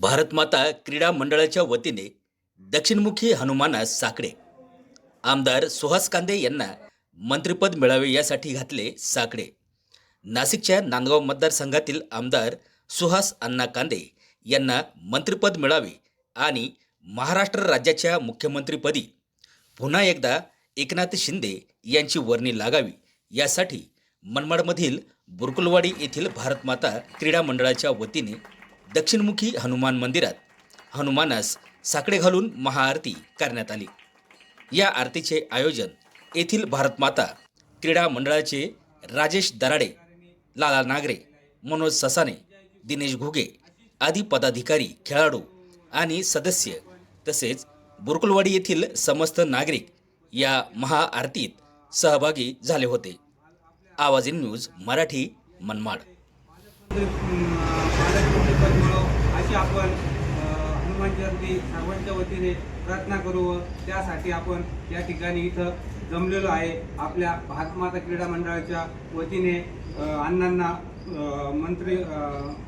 भारतमाता क्रीडा मंडळाच्या वतीने दक्षिणमुखी हनुमानास साकडे. आमदार सुहास कांदे यांना मंत्रिपद मिळावे यासाठी घातले साकडे. नाशिकच्या नांदगाव मतदारसंघातील आमदार सुहास अण्णा कांदे यांना मंत्रिपद मिळावे आणि महाराष्ट्र राज्याच्या मुख्यमंत्रीपदी पुन्हा एकदा एकनाथ शिंदे यांची वर्णी लागावी यासाठी मनमाडमधील बुरकुलवाडी येथील भारतमाता क्रीडा मंडळाच्या वतीने दक्षिणमुखी हनुमान मंदिरात हनुमानास साकडे घालून महाआरती करण्यात आली. या आरतीचे आयोजन येथील भारतमाता क्रीडा मंडळाचे राजेश दराडे लाला नागरे मनोज ससाने दिनेश घुगे आदी पदाधिकारी खेळाडू आणि सदस्य तसेच बुरकुलवाडी येथील समस्त नागरिक या महाआरतीत सहभागी झाले होते. आवाज इन न्यूज मराठी मनमाड. अशी आपण हनुमान जयंती सर्वांच्या वतीने प्रार्थना करू. व त्यासाठी आपण या ठिकाणी इथं जमलेलो आहे आपल्या भारतमाता क्रीडा मंडळाच्या वतीने अण्णांना मंत्री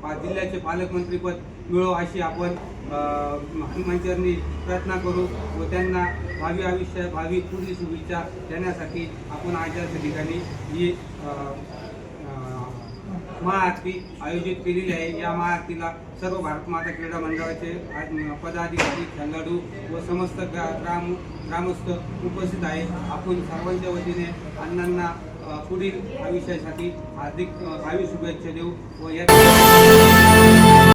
पा- जिल्ह्याचे पालकमंत्रीपद मिळो अशी आपण हनुमानचरणी हनुमान प्रार्थना करू व त्यांना भावी आयुष्य भावी पुढील शुभेच्छा देण्यासाठी आपण आजच्या ठिकाणी ही महाआरती आयोजित केलेली आहे. या महाआरतीला सर्व भारत माता क्रीडा मंडळाचे पदाधिकारी खेळाडू व समस्त ग्रा ग्राम ग्रामस्थ उपस्थित आहे आपण सर्वांच्या वतीने अण्णांना पुढील आयुष्यासाठी हार्दिक भावी शुभेच्छा देऊ व या